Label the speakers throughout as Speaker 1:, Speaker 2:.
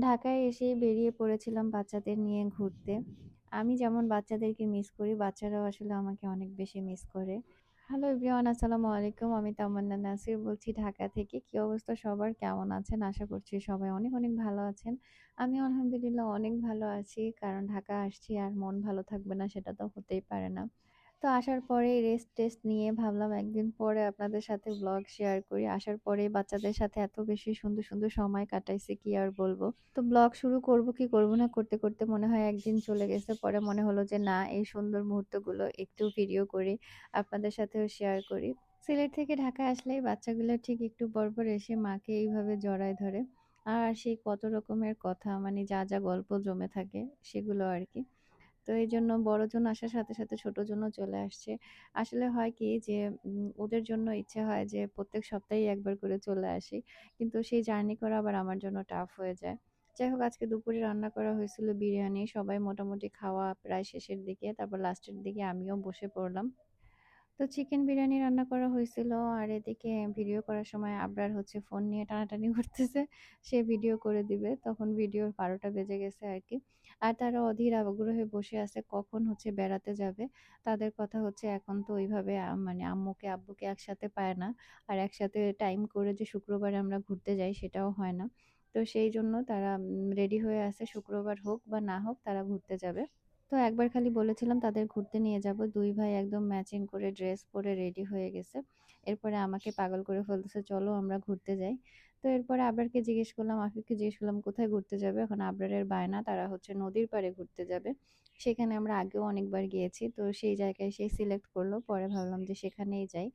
Speaker 1: ঢাকায় এসেই বেরিয়ে পড়েছিলাম বাচ্চাদের নিয়ে ঘুরতে। আমি যেমন বাচ্চাদেরকে মিস করি, বাচ্চারাও আসলে আমাকে অনেক বেশি মিস করে। হ্যালো এভরিওয়ান আসসালামু আলাইকুম। আমি তামান্না নাসির বলছি ঢাকা থেকে। কি অবস্থা সবার? কেমন আছেন? আশা করছি সবাই অনেক, অনেক ভালো আছেন। আমি আলহামদুলিল্লাহ অনেক ভালো আছি। কারণ ঢাকা আসছি আর মন ভালো থাকবে না সেটা তো হতেই পারে না। তো আসার পরেই রেস্ট-টেস্ট নিয়ে ভাবলাম একদিন পরে আপনাদের সাথে ব্লগ শেয়ার করি। আসার পরে বাচ্চাদের সাথে এত বেশি সুন্দর, সুন্দর সময় কাটাইছি কি আর বলব তো ব্লগ শুরু করব কি করব না করতে, করতে মনে হয় একদিন চলে গেছে। পরে মনে হলো যে না এই সুন্দর মুহূর্তগুলো একটু ভিডিও করি, আপনাদের সাথেও শেয়ার করি। সিলেট থেকে ঢাকায় আসলেই বাচ্চাগুলো ঠিক একটু পরপর এসে মাকে এইভাবে জড়ায় ধরে। আর সেই কত রকমের কথা মানে যা, যা গল্প জমে থাকে সেগুলো আরকি। তো এইজন্য বড়জন আসার সাথে, সাথে ছোটজনও চলে আসছে। আসলে হয় কি যে ওদের জন্য ইচ্ছে হয় যে প্রত্যেক সপ্তাহেই একবার করে চলে আসি। কিন্তু সেই জার্নি করা আবার আমার জন্য টাফ হয়ে যায়। যাই হোক আজকে দুপুরে রান্না করা হয়েছিল বিরিয়ানি। সবাই মোটামুটি খাওয়া প্রায় শেষের দিকে। তারপর লাস্টের দিকে আমিও বসে পড়লাম। তো চিকেন বিরিয়ানি রান্না করা হয়েছিল আর এদিকে ভিডিও করার সময় আবরার হচ্ছে ফোন নিয়ে টানাটানি করতেছে। সে ভিডিও করে দিবে। তখন ভিডিওর ১২টা বেজে গেছে আরকি। আর তারা অধীর আগ্রহে বসে আছে কখন হচ্ছে বেড়াতে যাবে। তাদের কথা হচ্ছে এখন তো ওইভাবে মানে আম্মুকে, আব্বুকে একসাথে পায় না। আর একসাথে টাইম করে যে শুক্রবারে আমরা ঘুরতে যাই সেটাও হয় না। তো সেই জন্য তারা রেডি হয়ে আছে শুক্রবার হোক বা না হোক তারা ঘুরতে যাবে। তো একবার খালি বলেছিলাম তাদের ঘুরতে নিয়ে যাব। দুই ভাই একদম ম্যাচিং করে ড্রেস পরে রেডি হয়ে গেছে। এরপরে আমাকে পাগল করে ফেলতেছে, "চলো আমরা ঘুরতে যাই।" তো এরপরে আবরারকে জিজ্ঞেস করলাম, আফিফকে জিজ্ঞেস করলাম, "কোথায় ঘুরতে যাবে?" এখন আবরারের বায়না তারা হচ্ছে নদীর পাড়ে ঘুরতে যাবে। সেখানে আমরা আগেও অনেকবার গিয়েছি। তো সেই জায়গায় সে সিলেক্ট করল। পরে ভাবলাম যে সেখানেই যাই।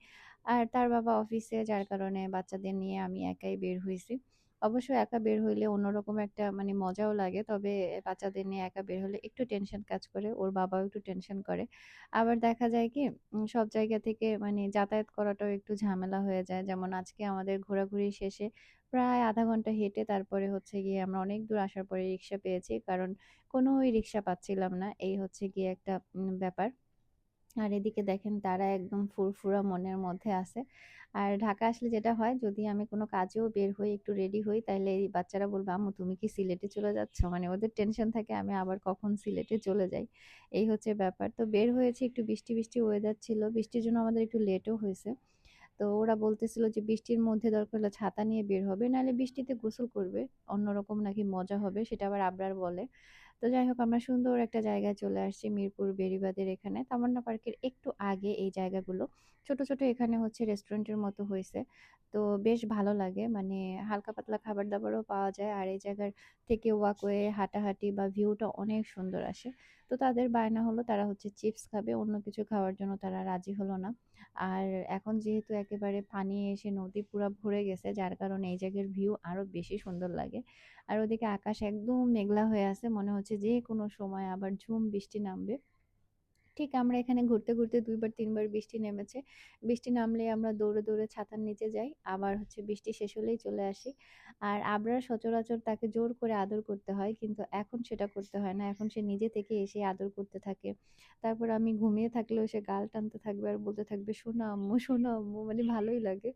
Speaker 1: আর তার বাবা অফিসে যার কারণে বাচ্চাদের নিয়ে আমি একাই বের হইছি। অবশ্য একা বের হইলে অন্যরকম একটা মানে মজাও লাগে। তবে বাচ্চাদের নিয়ে একা বের হলে একটু টেনশন কাজ করে। ওর বাবাও একটু টেনশন করে। আবার দেখা যায় কি সব জায়গা থেকে মানে যাতায়াত করাটাও একটু ঝামেলা হয়ে যায়। যেমন আজকে আমাদের ঘোরাঘুরি শেষে প্রায় ০.৫ ঘণ্টা হেঁটে তারপরে হচ্ছে গিয়ে আমরা অনেক দূর আসার পরে রিক্সা পেয়েছি। কারণ কোনোই রিক্সা পাচ্ছিলাম না। এই হচ্ছে গিয়ে একটা ব্যাপার। আর এদিকে দেখেন তারা একদম ফুরফুরা মনের মধ্যে আছে। আর ঢাকা আসলে যেটা হয় যদি আমি কোনো কাজেও বের হই, একটু রেডি হই তাহলে এই বাচ্চারা বলবে, "আম্মু তুমি কি সিলেটে চলে যাচ্ছ?" মানে ওদের টেনশন থাকে আমি আবার কখন সিলেটে চলে যাই। এই হচ্ছে ব্যাপার। তো বের হয়েছি একটু বৃষ্টি, বৃষ্টি ওয়েদার ছিল। বৃষ্টির জন্য আমাদের একটু লেটও হয়েছে। তো ওরা বলতেছিল যে বৃষ্টির মধ্যে দরকার হলে ছাতা নিয়ে বের হবে। নাহলে বৃষ্টিতে গোসল করবে। অন্যরকম নাকি মজা হবে সেটা আবার আবরার বলে। তো যাই হোক আমরা সুন্দর একটা জায়গায় চলে আসছি মিরপুর বেড়িবাঁধের এখানে। তামান্না পার্কের একটু আগে এই জায়গাগুলো। ছোট, ছোট এখানে হচ্ছে রেস্টুরেন্টের মতো হয়েছে তো বেশ ভালো লাগে। মানে হালকা পাতলা খাবার-দাবারও পাওয়া যায়। আর এই জায়গার থেকে ওয়াকওয়ে হাঁটাহাঁটি বা ভিউটা অনেক সুন্দর আসে। তো তাদের বায়না হলো তারা হচ্ছে চিপস খাবে। অন্য কিছু খাওয়ার জন্য তারা রাজি হলো না। আর এখন যেহেতু একেবারে পানি এসে নদী পুরো ভরে গেছে, যার কারণে এই জায়গার ভিউ আরও বেশি সুন্দর লাগে। আর ওদিকে আকাশ একদম মেঘলা হয়ে আছে। মনে হচ্ছে যে কোনো সময় আবার ঝুম বৃষ্টি নামবে। ঠিক আমরা এখানে ঘুরতে, ঘুরতে দুইবার তিনবার বৃষ্টি নেমেছে। বৃষ্টি নামলে আমরা দৌড়ে, দৌড়ে ছাতার নিচে যাই। আবার হচ্ছে বৃষ্টি শেষ হলেই চলে আসি। আর আবরার সচরাচর তাকে জোর করে আদর করতে হয়। কিন্তু এখন সেটা করতে হয় না। এখন সে নিজে থেকে এসে আদর করতে থাকে। তারপর আমি ঘুমিয়ে থাকলেও সে গাল টানতে থাকবে আর বলতে থাকবে, "শোনো আম্মু, শোনো আম্মু।" মানে ভালোই লাগে।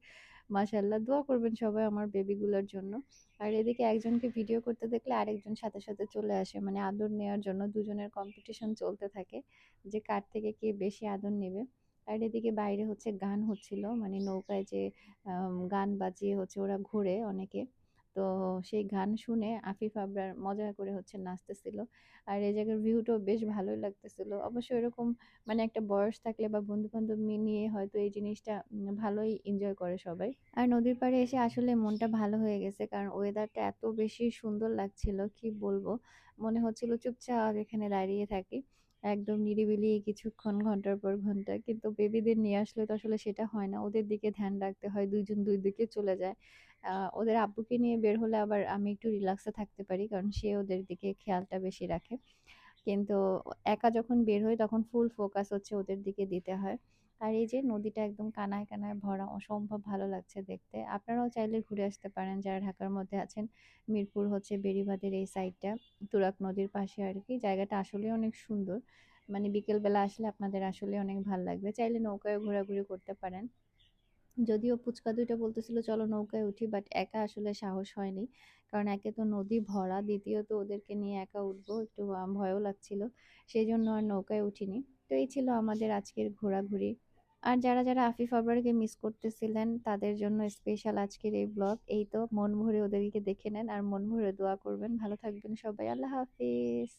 Speaker 1: মাশাআল্লাহ দোয়া করবেন সবাই আমার বেবিগুলোর জন্য। আর এদিকে একজনকে ভিডিও করতে দেখলে আরেকজন সাথে, সাথে চলে আসে। মানে আদর নেওয়ার জন্য দুজনের কম্পিটিশন চলতে থাকে। যে কার থেকে কে বেশি আদর নেবে। আর এদিকে বাইরে হচ্ছে গান হচ্ছিল। মানে নৌকায় যে গান বাজিয়ে হচ্ছে ওরা ঘোরে অনেকে। তো সেই গান শুনে আফিফ আবরার মজা করে হচ্ছে নাচতেছিল। আর এই জায়গার ভিউটাও বেশ ভালোই লাগতেছিল। অবশ্য এরকম মানে একটা বয়স থাকলে বা বন্ধু-বান্ধব নিয়ে হয়তো এই জিনিসটা ভালোই এনজয় করে সবাই। আর নদীর পাড়ে এসে আসলে মনটা ভালো হয়ে গেছে। কারণ ওয়েদারটা এত বেশি সুন্দর লাগছিল, কি বলব। মনে হচ্ছিল চুপচাপ এখানে দাঁড়িয়ে থাকি। একদম নিরিবিলি কিছুক্ষণ, ঘণ্টার পর ঘণ্টা। কিন্তু বেবিদের নিয়ে আসলে তো আসলে সেটা হয় না। ওদের দিকে ধ্যান রাখতে হয়। দুইজন দুই দিকে চলে যায়। ওদের আব্বুকে নিয়ে বের হলে আবার আমি একটু রিল্যাক্সে থাকতে পারি। কারণ সে ওদের দিকে খেয়ালটা বেশি রাখে। কিন্তু একা যখন বের হই তখন ফুল ফোকাস হচ্ছে ওদের দিকে দিতে হয়। আর এই যে নদীটা একদম কানায়, কানায় ভরা অসম্ভব ভালো লাগছে দেখতে। আপনারাও চাইলে ঘুরে আসতে পারেন যারা ঢাকার মধ্যে আছেন। মিরপুর হচ্ছে বেড়িবাঁধের এই সাইডটা তুরাগ নদীর পাশে আর কি জায়গাটা আসলেই অনেক সুন্দর। মানে বিকেল বেলা আসলে আপনাদের আসলে অনেক ভালো লাগবে। চাইলে নৌকায় ঘোরাঘুরি করতে পারেন। যদিও পুচকা ২ টা বলতেছিল চলো নৌকায় উঠি বাট একা আসলে সাহস হয়নি। কারণ একে তো নদী ভরা, দ্বিতীয়ত ওদেরকে নিয়ে একা উঠবো একটু ভয়ও লাগছিল। সেই জন্য আর নৌকায় উঠিনি। তো এই ছিল আমাদের আজকের ঘোরাঘুরি। আর যারা, যারা আফিফ আবরারকে মিস করতেছিলেন তাদের জন্য স্পেশাল আজকের এই ব্লগ। এই তো মন ভরে ওদেরকে দেখে নেন আর মন ভরে দোয়া করবেন। ভালো থাকবেন সবাই। আল্লাহ হাফিজ।